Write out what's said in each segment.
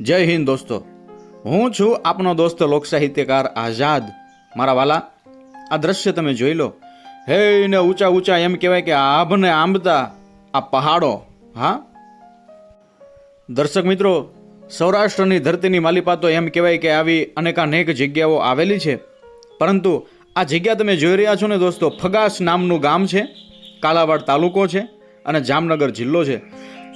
જય હિન્દ દોસ્તો. હું છું આપનો દોસ્ત લોક સાહિત્યકાર આઝાદ. મારા વાલા, આ દ્રશ્ય તમે જોઈ લો. હે ને ઊંચા ઊંચા એમ કહેવાય કે આભને આંબતા આ પહાડો. હા? દર્શક મિત્રો, સૌરાષ્ટ્રની ધરતીની માલિપા તો એમ કહેવાય કે આવી અનેકાનેક જગ્યાઓ આવેલી છે. પરંતુ આ જગ્યા તમે જોઈ રહ્યા છો ને દોસ્તો, ફગાસ નામનું ગામ છે. કાલાવાડ તાલુકો છે અને જામનગર જિલ્લો છે.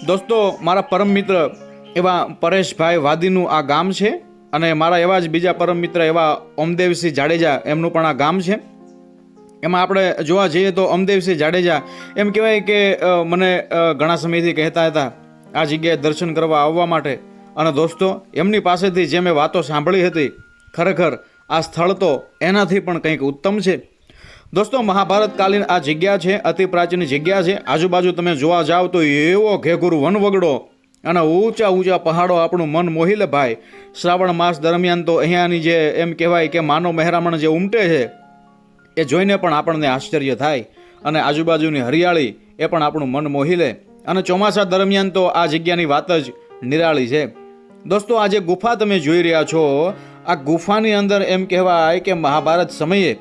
દોસ્તો, મારા પરમ મિત્ર એવા પરેશભાઈ વાદીનું આ ગામ છે અને મારા એવા જ બીજા પરમ મિત્ર એવા ઓમદેવસિંહ જાડેજા એમનું પણ આ ગામ છે. એમાં આપણે જોવા જઈએ તો અમદેવસિંહ જાડેજા એમ કહેવાય કે મને ઘણા સમયથી કહેતા હતા, આ જગ્યાએ દર્શન કરવા આવવા માટે. અને દોસ્તો, એમની પાસેથી જે મેં વાતો સાંભળી હતી, ખરેખર આ સ્થળ તો એનાથી પણ કંઈક ઉત્તમ છે. દોસ્તો, મહાભારતકાલીન આ જગ્યા છે, અતિ પ્રાચીન જગ્યા છે. આજુબાજુ તમે જોવા જાઓ તો એવો ઘેઘુર વનવગડો અને ઊંચા ઊંચા પહાડો આપણું મન મોહી લે ભાઈ. શ્રાવણ માસ દરમિયાન તો અહીંયાની જે એમ કહેવાય કે માનવ મહેરામણ જે ઉમટે છે, એ જોઈને પણ આપણને આશ્ચર્ય થાય. અને આજુબાજુની હરિયાળી એ પણ આપણું મન મોહી લે અને ચોમાસા દરમિયાન તો આ જગ્યાની વાત જ નિરાળી છે. દોસ્તો આ જે ગુફા તમે જોઈ રહ્યા છો. આ ગુફાની અંદર એમ કહેવાય કે મહાભારત સમયે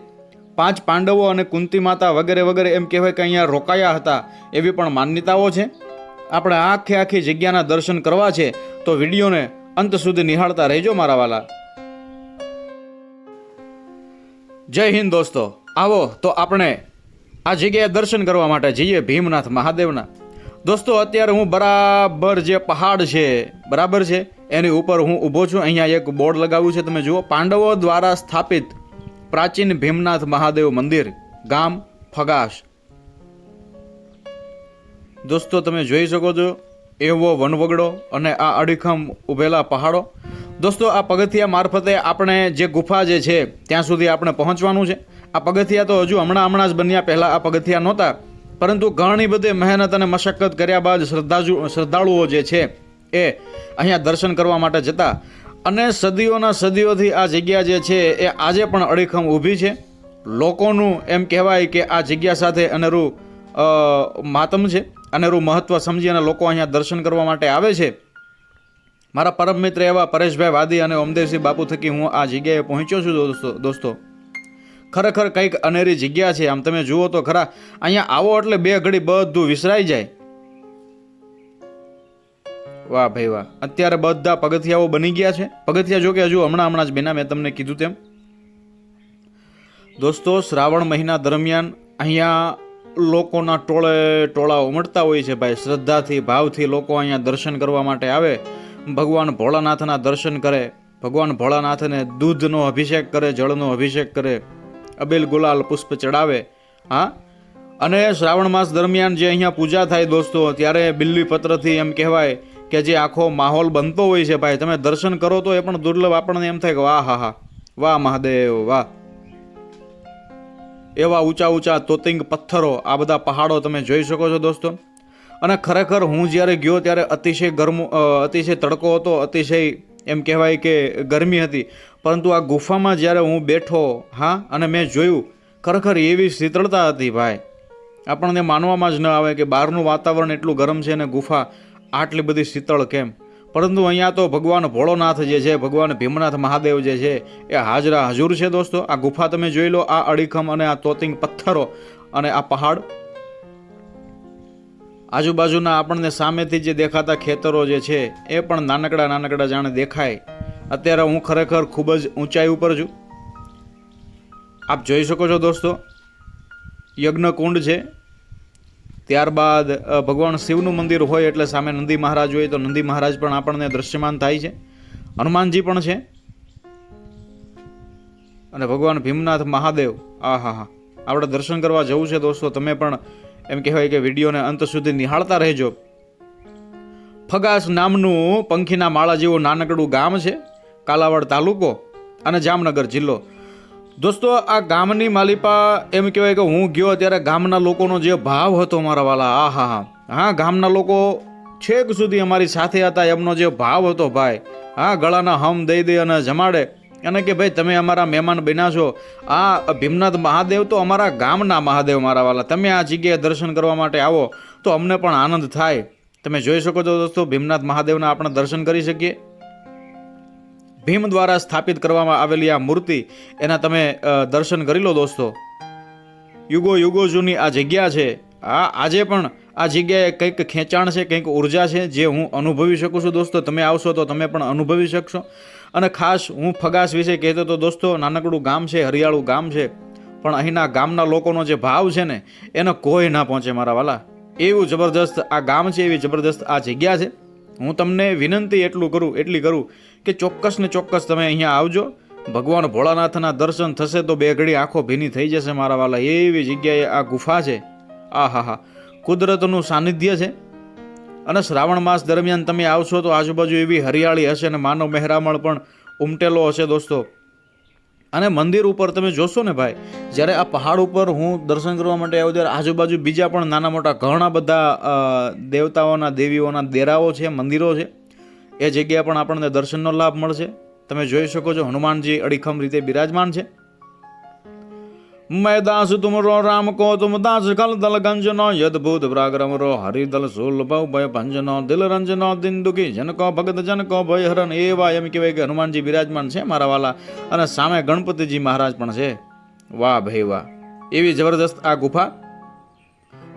પાંચ પાંડવો અને કુંતી માતા વગેરે વગેરે એમ કહેવાય કે અહીંયા રોકાયા હતા એવી પણ માન્યતાઓ છે. આપણે આખે આખી જગ્યાના દર્શન કરવા છે, તો વિડીયોને અંત સુધી નિહાળતા રહેજો મારા વાલા. જય હિન્દ દોસ્તો. આવો, તો આપણે આ જગ્યાએ દર્શન કરવા માટે જઈએ ભીમનાથ મહાદેવના. દોસ્તો, અત્યારે હું બરાબર જે પહાડ છે, બરાબર છે? એની ઉપર હું ઊભો છું. અહીંયા એક બોર્ડ લગાવ્યું છે. તમે જુઓ, પાંડવો દ્વારા સ્થાપિત પ્રાચીન ભીમનાથ મહાદેવ મંદિર. ગામ ફગાશ દોસ્તો, તમે જોઈ શકો છો, એવો વનવગડો અને આ અડીખમ ઉભેલા પહાડો. દોસ્તો, આ પગથિયા મારફતે આપણે જે ગુફા જે છે, ત્યાં સુધી આપણે પહોંચવાનું છે. આ પગથિયા તો હજુ હમણાં હમણાં જ બન્યા, પહેલાં આ પગથિયા નહોતા. પરંતુ ઘણી બધી મહેનત અને મશક્કત કર્યા બાદ શ્રદ્ધાજુ, શ્રદ્ધાળુઓ જે છે, એ અહીંયા દર્શન કરવા માટે જતા. અને સદીઓના સદીઓથી આ જગ્યા જે છે, એ આજે પણ અડીખમ ઊભી છે. લોકોનું એમ કહેવાય કે આ જગ્યા સાથે અનેરું માતમ છે. અનેરું મહત્ત્વ સમજી અને લોકો અહીંયા દર્શન કરવા માટે આવે છે. મારા પરમ મિત્ર એવા પરેશભાઈ વાદી અને ઓમદેવસિંહ બાપુ થકી હું આ જગ્યાએ પહોંચ્યો છું દોસ્તો દોસ્તો. ખરેખર કંઈક અનેરી જગ્યા છે. આમ તમે જુઓ તો ખરા, અહીંયા આવો એટલે બે ઘડી બધું વિસરાઈ જાય. વાહ ભાઈ વાહ. અત્યારે બધા પગથિયાઓ બની ગયા છે. પગથિયા જો કે હજુ હમણાં હમણાં જ બેના મેં તમને કીધું તેમ. દોસ્તો, શ્રાવણ મહિના દરમિયાન અહીંયા લોકોના ટોળે ટોળા ઉમટતા હોય છે ભાઈ. શ્રદ્ધાથી, ભાવથી લોકો અહીંયા દર્શન કરવા માટે આવે. ભગવાન ભોળાનાથના દર્શન કરે. ભગવાન ભોળાનાથને દૂધનો અભિષેક કરે, જળનો અભિષેક કરે. અબેલ ગુલાલ પુષ્પ ચડાવે. હા? અને શ્રાવણ માસ દરમિયાન જે અહીંયા પૂજા થાય દોસ્તો, ત્યારે બિલ્લી પત્રથી એમ કહેવાય કે જે આખો માહોલ બનતો હોય છે ભાઈ. તમે દર્શન કરો તો એ પણ દુર્લભ આપણને એમ થાય કે વાહ, હા હા. વાહ, મહાદેવ, વાહ. એવા ઊંચા ઊંચા તોતિંગ પથ્થરો, આ બધા પહાડો તમે જોઈ શકો છો દોસ્તો. અને ખરેખર હું જ્યારે ગયો ત્યારે અતિશય ગરમ અતિશય તડકો હતો, અતિશય એમ કહેવાય કે ગરમી હતી. પરંતુ આ ગુફામાં જ્યારે હું બેઠો, હા, અને મેં જોયું, ખરેખર એવી શીતળતા હતી ભાઈ. આપણને માનવામાં જ ન આવે કે બહારનું વાતાવરણ એટલું ગરમ છે અને ગુફા આટલી બધી શીતળ કેમ? પરંતુ અહીંયા તો ભગવાન ભોળોનાથ જે છે, ભગવાન ભીમનાથ મહાદેવ જે છે, એ હાજરા હજુર છે દોસ્તો. આ ગુફા તમે જોઈ લો, આ અડીખમ અને આ તોતિંગ પથ્થરો અને આ પહાડ. આજુબાજુના આપણને સામેથી જે દેખાતા ખેતરો જે છે, એ પણ નાનકડા નાનકડા જાણે દેખાય. અત્યારે હું ખરેખર ખૂબ જ ઊંચાઈ ઉપર છું. આપ જોઈ શકો છો દોસ્તો, યજ્ઞકુંડ છે ત્યારબાદ ભગવાન શિવનું મંદિર હોય એટલે સામે નંદી મહારાજ હોય તો નંદી મહારાજ પણ આપણને દ્રશ્યમાન થાય છે. હનુમાનજી પણ છે. અને ભગવાન ભીમનાથ મહાદેવ આ હા હા આપણે દર્શન કરવા જવું છે દોસ્તો, તમે પણ એમ કહેવાય કે વિડીયોને અંત સુધી નિહાળતા રહેજો. ફગાસ નામનું પંખીના માળા જેવું નાનકડું ગામ છે, કાલાવાડ તાલુકો અને જામનગર જિલ્લો. દોસ્તો, આ ગામની માલિપા એમ કહેવાય કે હું ગયો ત્યારે ગામના લોકોનો જે ભાવ હતો મારા વાલા આ હા. હા હા ગામના લોકો છેક સુધી અમારી સાથે હતા, એમનો જે ભાવ હતો ભાઈ. હા, ગળાના હમ દઈ દે અને જમાડે. અને કે, ભાઈ, તમે અમારા મહેમાન બન્યા છો. આ ભીમનાથ મહાદેવ તો અમારા ગામના મહાદેવ મારા વાલા. તમે આ જગ્યાએ દર્શન કરવા માટે આવો, તો અમને પણ આનંદ થાય. તમે જોઈ શકો છો દોસ્તો, ભીમનાથ મહાદેવના આપણે દર્શન કરી શકીએ. ભીમ દ્વારા સ્થાપિત કરવામાં આવેલી આ મૂર્તિ, એના તમે દર્શન કરી લો દોસ્તો. યુગો યુગો જૂની આ જગ્યા છે. આ, આજે પણ આ જગ્યાએ કંઈક ખેંચાણ છે, કંઈક ઊર્જા છે, જે હું અનુભવી શકું છું દોસ્તો. તમે આવશો તો તમે પણ અનુભવી શકશો. અને ખાસ હું ફગાસ વિશે કહેતો તો દોસ્તો, નાનકડું ગામ છે, હરિયાળું ગામ છે. પણ અહીંના ગામના લોકોનો જે ભાવ છે ને, એને કોઈ ના પહોંચે મારા વાલા. એવું જબરદસ્ત આ ગામ છે, એવી જબરદસ્ત આ જગ્યા છે. હું તમને વિનંતી એટલું કરું, એટલી કરું કે ચોક્કસ ને ચોક્કસ તમે અહીંયા આવજો. ભગવાન ભોળાનાથના દર્શન થશે તો બે ઘડી આંખો ભીની થઈ જશે મારા વાલા. એવી જગ્યાએ આ ગુફા છે. આ હા હા કુદરતનું સાનિધ્ય છે. અને શ્રાવણ માસ દરમિયાન તમે આવશો તો આજુબાજુ એવી હરિયાળી હશે અને માનવ મહેરામણ પણ ઉમટેલો હશે દોસ્તો. અને મંદિર ઉપર તમે જોશો ને ભાઈ, જ્યારે આ પહાડ ઉપર હું દર્શન કરવા માટે આવ્યો ત્યારે આજુબાજુ બીજા પણ નાના મોટા ઘણા બધા દેવતાઓના, દેવીઓના દેરાઓ છે, મંદિરો છે. એ જગ્યા પણ આપણને દર્શનનો લાભ મળશે. તમે જોઈ શકો છો હનુમાનજી અડીખમ રીતે બિરાજમાન છે. मैं दास तुमरो राम को तुम दास कल दल गंजनो यद भूत प्राग्रम रो हरि दल सूल भव भय ભંજનો દિલ રંજનો દિન દુખી જનકો ભગત જનકો ભય હરણ એવા એમ કહેવાય કે હનુમાનજી બિરાજમાન છે મારા વાલા અને સામે ગણપતિજી મહારાજ પણ છે વાહ ભાઈ વાહ એવી જબરદસ્ત આ ગુફા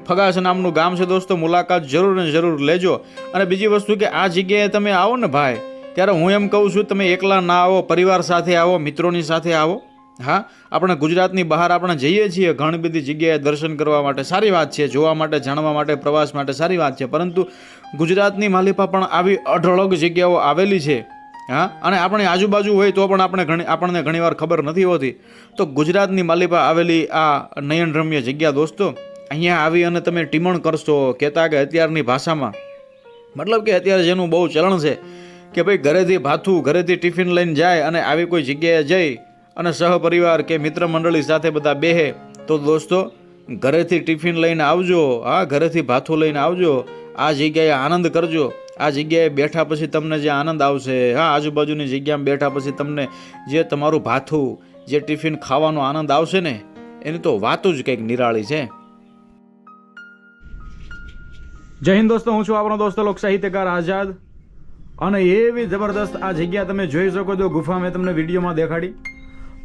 ફગાસ નામનું ગામ છે દોસ્તો મુલાકાત જરૂર ને જરૂર લેજો અને બીજી વસ્તુ કે આ જગ્યાએ તમે આવો ને ભાઈ ત્યારે હું એમ કહું છું તમે એકલા ના આવો પરિવાર સાથે આવો મિત્રોની સાથે આવો હા? આપણે ગુજરાતની બહાર આપણે જઈએ છીએ, ઘણી બધી જગ્યાએ દર્શન કરવા માટે. સારી વાત છે, જોવા માટે, જાણવા માટે, પ્રવાસ માટે સારી વાત છે. પરંતુ ગુજરાતની માલિપા પણ આવી અઢળક જગ્યાઓ આવેલી છે, હા? અને આપણે આજુબાજુ હોય તો પણ આપણે ઘણી, આપણને ઘણીવાર ખબર નથી હોતી. તો ગુજરાતની માલિપા આવેલી આ નયનરમ્ય જગ્યા દોસ્તો, અહીંયા આવી અને તમે ટીમણ કરશો, કહેતા કે અત્યારની ભાષામાં. મતલબ કે અત્યારે જેનું બહુ ચલણ છે, કે ભાઈ ઘરેથી ભાથું, ઘરેથી ટિફિન લઈને જાય અને આવી કોઈ જગ્યાએ જઈ અને સહપરિવાર કે મિત્ર મંડળી સાથે બધા બેહે, તો દોસ્તો, ઘરેથી ટિફિન લઈને આવજો, હા, ઘરેથી ભાથું લઈને આવજો, આ જગ્યાએ આનંદ કરજો, આ જગ્યાએ બેઠા પછી તમને જે આનંદ આવશે, હા, આજુબાજુની જગ્યામાં બેઠા પછી તમને જે તમારું ભાથું, જે ટિફિન ખાવાનો આનંદ આવશે ને, એની તો વાતો જ કંઈક નિરાળી છે. જય હિન્દ દોસ્તો, હું છું આપણો દોસ્તો લોક સાહિત્યકાર આઝાદ. અને એવી જબરદસ્ત આ જગ્યા તમે જોઈ શકો છો, ગુફા મેં તમને વિડીયોમાં દેખાડી.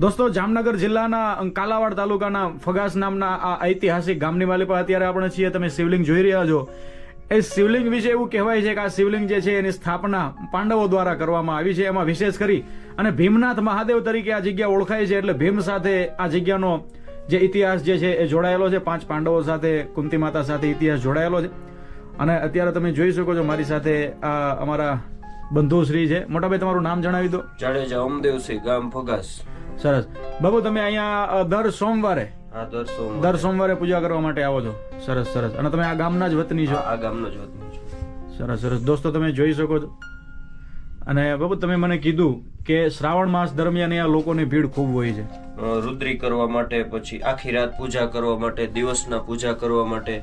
દોસ્તો, જામનગર જિલ્લાના કાલાવાડ તાલુકાના ફગાસ નામના આ ઐતિહાસિક ગામની માલિપા અત્યારે આપણે છીએ. તમે શિવલિંગ જોઈ રહ્યા છો. એ શિવલિંગ વિશે એવું કહેવાય છે કે આ શિવલિંગ જે છે, એની સ્થાપના પાંડવો દ્વારા કરવામાં આવી છે. એમાં વિશેષ કરી અને ભીમનાથ મહાદેવ તરીકે આ જગ્યા ઓળખાય છે. એટલે ભીમ સાથે આ જગ્યાનો જે ઇતિહાસ જે છે, એ જોડાયેલો છે. પાંચ પાંડવો સાથે, કુંતી માતા સાથે ઇતિહાસ જોડાયેલો છે. અને અત્યારે તમે જોઈ શકો છો મારી સાથે આ અમારા બંધુશ્રી છે. મોટાભાઈ તમારું નામ જણાવી દો. જાડેજા ઓમદેવસિંહ ગામ ફગાસ. સરસ. બાબુ તમે અહીંયા દર સોમવારે દર દર સોમવારે પૂજા કરવા માટે આવો છો. સરસ સરસ. અને તમે આ ગામના જ વતની છો. આ ગામનો જ વતની છો. સરસ સરસ. દોસ્તો તમે જોઈ શકો છો. અને બાબુ તમે મને કીધું કે શ્રાવણ માસ દરમિયાન અહીંયા લોકોની ભીડ ખૂબ હોય છે. રુદ્રી કરવા માટે પછી આખી રાત પૂજા કરવા માટે દિવસના પૂજા કરવા માટે.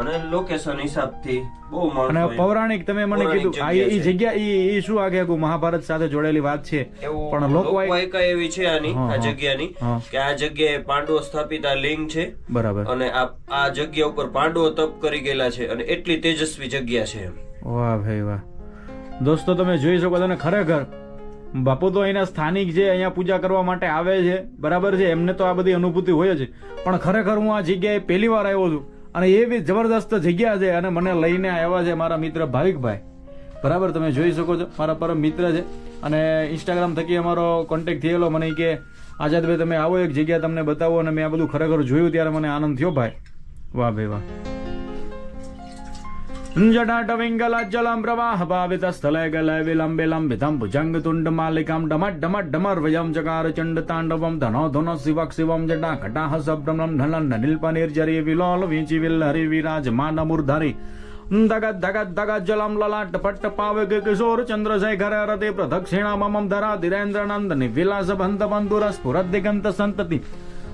અને લોકેશન હિસાબથી બહુ અને પૌરાણિક તમે મને કીધું આ એ જગ્યા ઈ શું આગે આખું મહાભારત સાથે જોડેલી વાત છે? પણ લોકો લોકવાયકા એવી છે આની આ જગ્યાની કે આ જગ્યાએ પાંડવો સ્થાપિત આ લિંગ છે. બરાબર. અને આ આ જગ્યા ઉપર પાંડવો તપ કરી ગયેલા છે અને એટલી તેજસ્વી જગ્યા છે વાહ ભાઈ વાહ. દોસ્તો, તમે જોઈ શકો છો ને ખરેખર, બાપુ તો અહીંના સ્થાનિક જે અહીંયા પૂજા કરવા માટે આવે છે, બરાબર છે, એમને તો આ બધી અનુભૂતિ હોય જ પણ ખરેખર હું આ જગ્યાએ પહેલી વાર આવ્યો છું અને એવી જબરદસ્ત જગ્યા છે અને મને લઈને આવ્યા છે મારા મિત્ર ભાવિકભાઈ. બરાબર, તમે જોઈ શકો છો, મારા પરમ મિત્ર છે. અને ઇન્સ્ટાગ્રામ થકી અમારો કોન્ટેક્ટ થયેલો મને કે, આઝાદભાઈ, તમે આવો એક જગ્યા તમને બતાવો અને મેં આ બધું ખરેખર જોયું ત્યારે મને આનંદ થયો ભાઈ. વાહ ભાઈ, વાહ. జటాటవింగళ జలం ప్రవాహ భావిత స్థల గల విలంబే లంబితం భుజంగ తుండ మాలికాం డమడ్డమడ్డమర్వయం జగార చండ తాండవం ధనో ధున శివక్ శివం జటా కటాహ సభ్రమం ధనం నిల్పనిర్జరి విలోల వీచి విల్లరి విరాజమాన మూర్ధరి दगद दगद दगद जलम ललाट पट्ट पावग किशोर चंद्रशेखर रते प्रदक्षिणा मम धरा धीरेन्द्र नंदनी विलास बंध बंधुर स्फुर दिगंत संतती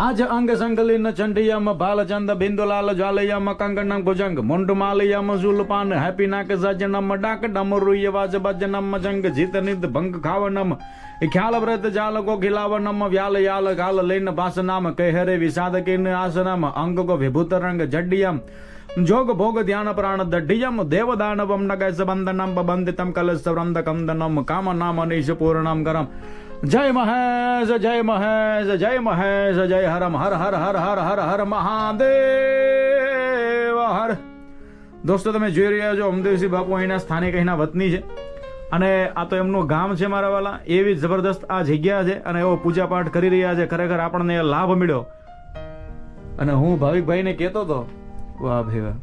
આજ અંગ સંગલિન ચંડિયમ, ભાલચંદ, બિંદુલાલ, જ્વાલયમ કંકણમ ભુજંગ, મુંડમાલયમ, ઝુલપાન, હેપી નાક સજનમ ડાક ડમરુય વાજ બજનમ જંગ જીત નિદ ભંગ ખાવનમ, ખ્યાલ વ્રત જાલ કો ખિલાવનમ વ્યાલ યાલ ગાલ લૈન ભાસનામ, કહેરે વિષાદ કિન આસનમ, અંગ કો વિભૂત રંગ જડ્ડિયમ, જોગ ભોગ ધ્યાન પ્રાણ દઢિયમ દેવ દાનવમ નગય સંબંધનમ બંધિતમ કલશ વૃંદ કંદનમ કામ નામ અનિશ પૂર્ણમ કરમ જય મહેશ જય મહેશ જય મહેશ, જય હરમ હર હર હર હર હર હર મહાદેવ, હર. દોસ્તો, તમે જોઈ રહ્યા છો અમદેવસિંહ બાપુ અહીંના સ્થાનિક, અહીંના વતની છે. અને આ તો એમનું ગામ છે મારા વાલા. એવી જબરદસ્ત આ જગ્યા છે અને એવો પૂજાપાઠ કરી રહ્યા છે. ખરેખર આપણને લાભ મળ્યો. અને હું ભાવિકભાઈને કહેતો હતો, વાહ ભાઈ, વાહ.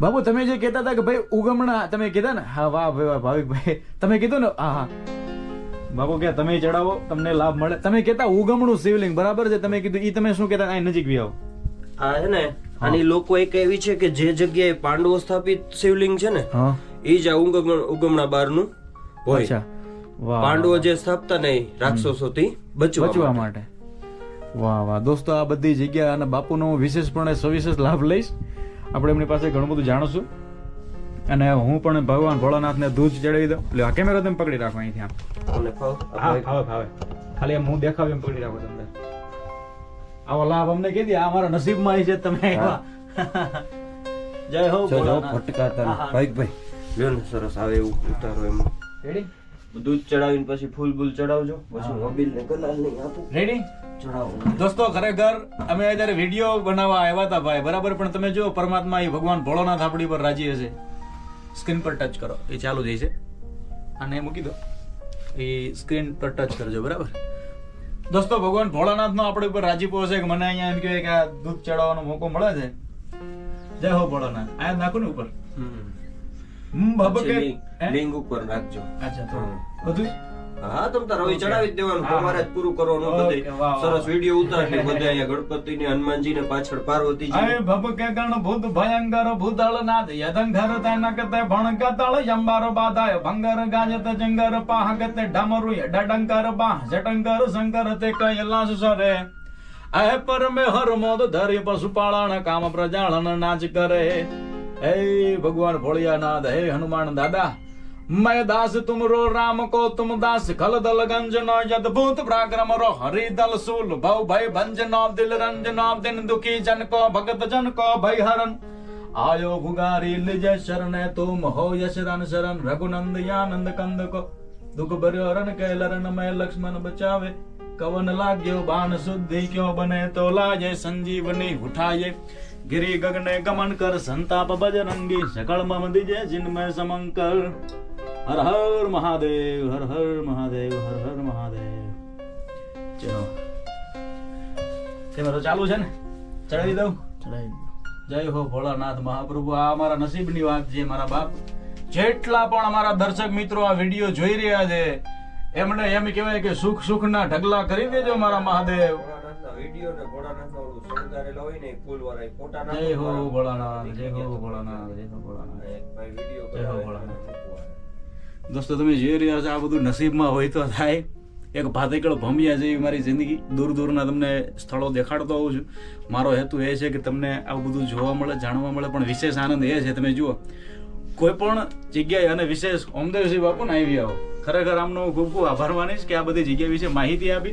બાબુ તમે જે કહેતા હતા કે ભાઈ ઉગમણા, તમે કીધા ને? હા, વાહ ભાઈ, વાહ, ભાવિકભાઈ. તમે કીધું ને? હા હા. બાબુ કે તમે ચડાવો તમને લાભ મળે. તમે કેતા ઉગમણું શિવલિંગ બરાબર છે? તમે કીધું ઈ તમે શું કેતા અહીં નજીક બી આવો. આ છે ને આની લોકો એક એવી છે કે જે જગ્યાએ પાંડવો સ્થાપિત શિવલિંગ છે ને એ જ આ ઉગમ- ઉગમણા બારનું હોય. છે પાંડવો જે સ્થાપતા નહીં રાક્ષસોથી બચવા. માટે. વાહ વાહ. દોસ્તો આ બધી જગ્યા અને બાપુનો હું વિશેષપણે સવિશેષ લાભ લઈશ. આપણે એમની પાસે ઘણું બધું જાણીશું. અને હું પણ ભગવાન ભોળાનાથને દૂધ ચડાવી દઉં. એટલે આ કેમેરા તમે પકડી રાખો અહીંથી આમ. ખાલી એમ હું દેખાવ એમ પકડી રાખો તમને. આવો લાભ અમને કીધી આ અમારા નસીબમાં આવી છે તમે. જય હો ભોળાનાથ. ભાઈ ભાઈ લ્યો ને સરસ આવે એવું ઉતારો એમ. રેડી દૂધ ચડાવીને પછી ફૂલ બૂલ ચડાવજો. પછી મોબાઈલ ને ગલાલ નહીં આપું. રેડી દોસ્તો ખરેખર અમે અત્યારે વીડિયો બનાવવા આવ્યા હતા ભાઈ. બરાબર પણ તમે જો પરમાત્મા એ ભગવાન ભોળોનાથ આપણી પર રાજી હશે. સ્ક્રીન પર ટચ કરો. એ ચાલુ થઈ છે. અને મૂકી દો. એ સ્ક્રીન પર ટચ કરજો બરાબર? દોસ્તો ભગવાન ભોળાનાથનો આપણે ઉપર રાજીપો હશે કે મને અહીંયા એમ કહેવાય કે આ દૂધ ચડાવવાનો મોકો મળે છે? જય હો ભોળાનાથ. આયા નાખો ને ઉપર. હમ. બાબા કે લિંગ ઉપર રાખજો. અચ્છા તો બધું હા તમ તાર હવે. ચડાવી જ દેવાનું તમારે જ પૂરું કરવાનું બધે. સરસ વીડિયો ઉતારશે બધે અહીંયા ગણપતિ ને હનુમાનજી ને પાછળ પાર્વતીજી અરે ભબકે ગણ ભૂત ભયંકર ભૂતળ નાદ યદંઘર તનકતે ભણકતળ યંબાર બાધાય ભંગર ગાજત જંગર પાહગત ઢમરુ ડડંકર બાહ જટંકર શંકર તે કૈલાસ સરે. અહે પરમે હર મોદ ધરી પશુપાલન કામ પ્રજાળન નાચ કરે. હે ભગવાન ભોળિયાનાથ હે હનુમાન દાદા मैं दास तुमरो राम को तुम दास खल दल गंज नो अद्भुत पराक्रम रो हरि दल सूल भव भय भंजन दिल रंजन दिन दुखी जन को भगत जन को भय हरन आयो भुगारी लिज शरण तुम हो यश रन शरण रघुनंद आनंद कंद को दुख भर्यो रन के लरण में लक्ष्मण बचावे कवन लाग्यो बाण शुद्धि क्यों बने तो लाजे संजीवनी उठाये गिरी गगने गमन कर संताप बजरंगी सकल मम दिजे जिनमें समंकर હર હર મહાદેવ હર હર મહાદેવ હર હર મહાદેવ. ચલો. કેમેરો ચાલુ છે ને? ચડાવી દઉં? ચડાવી જય હો ભોળાનાથ મહાપ્રભુ. આ અમારા નસીબની વાત છે મારા બાપ. જેટલા પણ અમારા દર્શક મિત્રો આ વીડિયો જોઈ રહ્યા છે એમને એમ કહેવાય કે સુખ સુખના ઢગલા કરી દેજો મારા મહાદેવ. વીડિયો ને શણગારેલા હોય ને ફોટા જય હો ભોળાનાથ જય હો ભોળાનાથ જય હો ભોળાનાથ. વીડિયો જય હો ભોળાનાથ. દોસ્તો, તમે જોઈ રહ્યા છો, આ બધું નસીબમાં હોય તો થાય. એક ભાતેકળ ભમ્યા જેવી મારી જિંદગી. દૂર દૂરના તમને સ્થળો દેખાડતો હોઉં છું. મારો હેતુ એ છે કે તમને આવું બધું જોવા મળે, જાણવા મળે, પણ વિશેષ આનંદ એ છે, તમે જુઓ. કોઈ પણ જગ્યાએ અને વિશેષ ઓમદેવસિંહ બાપુ ને આવી આવો. ખરેખર આમનો ખૂબ ખૂબ આભાર માનીશ કે આ બધી જગ્યા વિશે માહિતી આપી.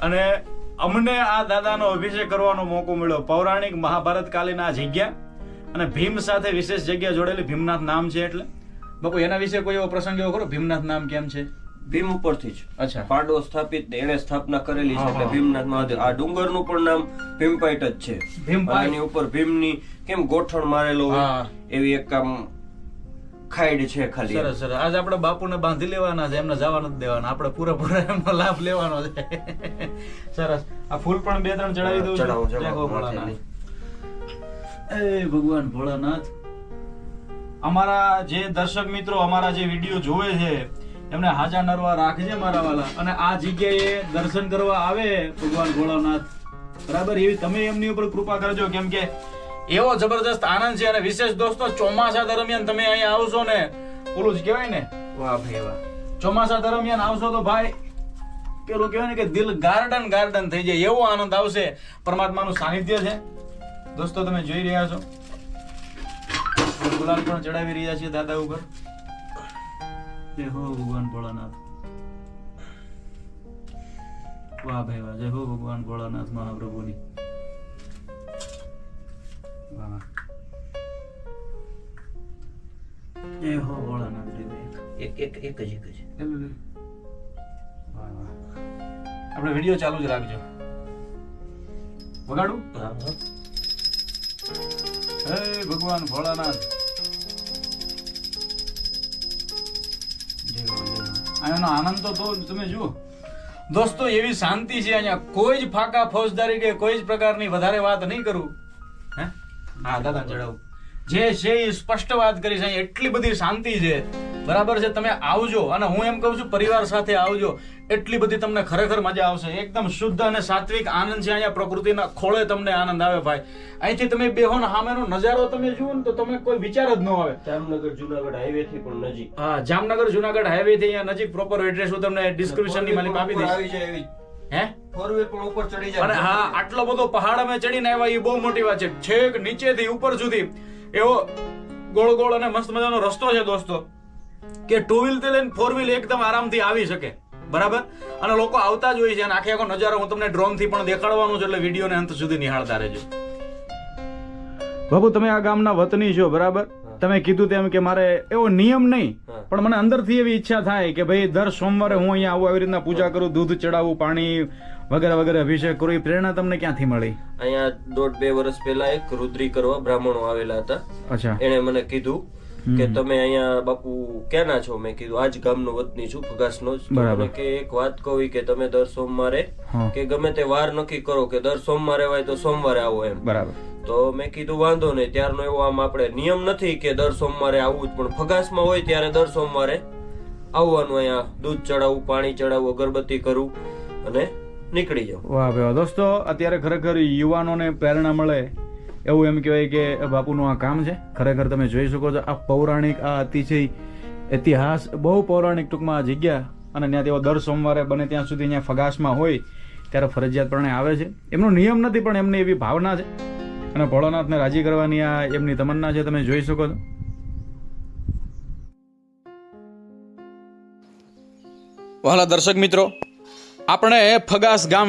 અને અમને આ દાદાનો અભિષેક કરવાનો મોકો મળ્યો. પૌરાણિક મહાભારત કાલીન આ જગ્યા. અને ભીમ સાથે વિશેષ જગ્યા જોડેલી. ભીમનાથ નામ છે એટલે. બાપુ એના વિશે કોઈ એવો પ્રસંગ એવો ખરો? ભીમનાથ નામ કેમ છે? ભીમ ઉપરથી જ. અચ્છા. પાંડવો સ્થાપિત એને સ્થાપના કરેલી છે એટલે ભીમનાથ મહાદેવ. આ ડુંગરનું પણ નામ ભીમપાઈટ જ છે. એની ઉપર ભીમની કેમ ગોઠણ મારેલો હોય એવી એક આમ ખાઈડ છે ખાલી. સરસ સરસ. આજે આપણે બાપુને બાંધી લેવાના છે એમને જવા નથી દેવાના. આપણે પૂરેપૂરો એમનો લાભ લેવાનો છે. સરસ. આ ફૂલ પણ બે ત્રણ ચડાવી દઉં. ચડાવો, ચડાવો, ભોળાનાથ. એ ભગવાન ભોળાનાથ. અમારા જે દર્શક મિત્રો અમારા જે વીડિયો જોવે છે એમને હાજા નરવા રાખજે મારા વાલા. અને આ જગ્યાએ દર્શન કરવા આવે ભગવાન ભોળાનાથ. બરાબર? એવી તમે એમની ઉપર કૃપા કરજો કેમ કે એવો જબરદસ્ત આનંદ છે અને વિશેષ દોસ્તો ચોમાસા દરમિયાન તમે અહીંયા આવશો ને ઓલું જ કહેવાય ને? વાહ ભાઈ વાહ. ચોમાસા દરમિયાન આવશો તો ભાઈ પેલું કહેવાય ને કે દિલ ગાર્ડન ગાર્ડન થઈ જાય એવો આનંદ આવશે. પરમાત્માનું સાનિધ્ય છે. દોસ્તો તમે જોઈ રહ્યા છો. ગુલાલ પણ ચડાવી રહ્યા છે દાદા ઉપર. જય હો ભગવાન ભોળાનાથ. વાહ ભાઈ વાહ જય હો ભગવાન ભોળાનાથ મહાપ્રભુની. વાહ. જય હો ભોળાનાથ એક એક એક જ એક જ. આપણે વીડિયો ચાલુ જ રાખજો. વગાડું? હા. હા ભગવાન ભોળાનાથ. અહીંયાનો આનંદ તો તો તમે જુઓ. દોસ્તો, એવી શાંતિ છે અહીંયા. કોઈ જ ફાકા ફોજદારી કે કોઈ જ પ્રકારની વધારે વાત નહીં કરું. હે? હા, દાદા ચડાવું જે છે એ સ્પષ્ટ વાત કરી છે. એટલી બધી શાંતિ છે. બરાબર છે તમે આવજો અને હું એમ કહું છું પરિવાર સાથે આવજો. એટલી બધી તમને ખરેખર મજા આવશે. એકદમ શુદ્ધ અને સાત્વિક આનંદ છે અહીંયા પ્રકૃતિના ખોળે તમને આનંદ આવે ભાઈ. અહીંથી તમે બેહો ને સામેનો નજારો તમે જુઓ ને તો તમે કોઈ વિચાર જ ન આવે. જામનગર જુનાગઢ હાઈવે થી પણ નજીક. હા જામનગર જુનાગઢ હાઈવે થી અહીંયા નજીક પ્રોપર એડ્રેસ હું તમને ડિસ્ક્રિપ્શનની માલિક આપી દઈશ. એવી. હે? ફોર વ્હીલ પણ ઉપર ચડી જાય. અને હા આટલો બધો પહાડ અમે ચડીને આવ્યા એ બહુ મોટી વાત છે. છેક નીચેથી ઉપર સુધી. એવો ગોળ ગોળ અને મસ્ત મજાનો રસ્તો છે દોસ્તો. કે ટુ વ્હીલથી લઈને ફોર વ્હીલ એકદમ આરામથી આવી શકે. બરાબર? અને લોકો આવતા જ હોય છે અને આખે આખો નજારો હું તમને ડ્રોનથી પણ દેખાડવાનું છું એટલે વીડિયો અંત સુધી નિહાળતા રહેજો. બાબુ તમે આ ગામના વતની છો બરાબર? તમે કીધું તેમ કે મારે એવો નિયમ નહીં પણ મને અંદરથી એવી ઈચ્છા થાય કે ભાઈ દર સોમવારે હું અહીંયા આવું આવી રીતના પૂજા કરું દૂધ ચડાવું પાણી વગેરે વગેરે અભિષેક કરું એ પ્રેરણા તમને ક્યાંથી મળી? અહીંયા દોઢ બે વર્ષ પહેલા એક રુદ્રી કરવા બ્રાહ્મણો આવેલા હતા. અચ્છા. એણે મને કીધું કે તમે અહીંયા બાપુ ક્યાંના છો? મેં કીધું આજ ગામનો વતની છું ફગાસનો જ. બરાબર. કે એક વાત કહું કે તમે દર સોમવારે કે ગમે તે વાર નક્કી કરો કે દર સોમવારે હોય તો સોમવારે આવો એમ. બરાબર. તો મેં કીધું વાંધો નહીં ત્યારનો એવો આમ આપણે નિયમ નથી કે દર સોમવારે આવવું જ પણ ફગાસમાં હોય ત્યારે દર સોમવારે આવવાનું અહીંયા દૂધ ચડાવવું પાણી ચડાવવું અગરબત્તી કરવું અને નીકળી જાવ વાહ ભાઈ. દોસ્તો અત્યારે ખરેખર યુવાનોને પ્રેરણા મળે એવું એમ કહેવાય કે બાપુનું આ કામ છે. ખરેખર તમે જોઈ શકો છો, આ પૌરાણિક આ અતિશય ઇતિહાસ બહુ પૌરાણિક ટૂંકમાં આ જગ્યા અને ત્યાં તેઓ દર સોમવારે બને ત્યાં સુધી અહીંયા ફગાસમાં હોય ત્યારે ફરજિયાતપણે આવે છે. એમનો નિયમ નથી, પણ એમની એવી ભાવના છે. અને ભોળોનાથને રાજી કરવાની આ એમની તમન્ના છે, તમે જોઈ શકો છો. વહાલા દર્શક મિત્રો, આપણે ફગાસ ગામ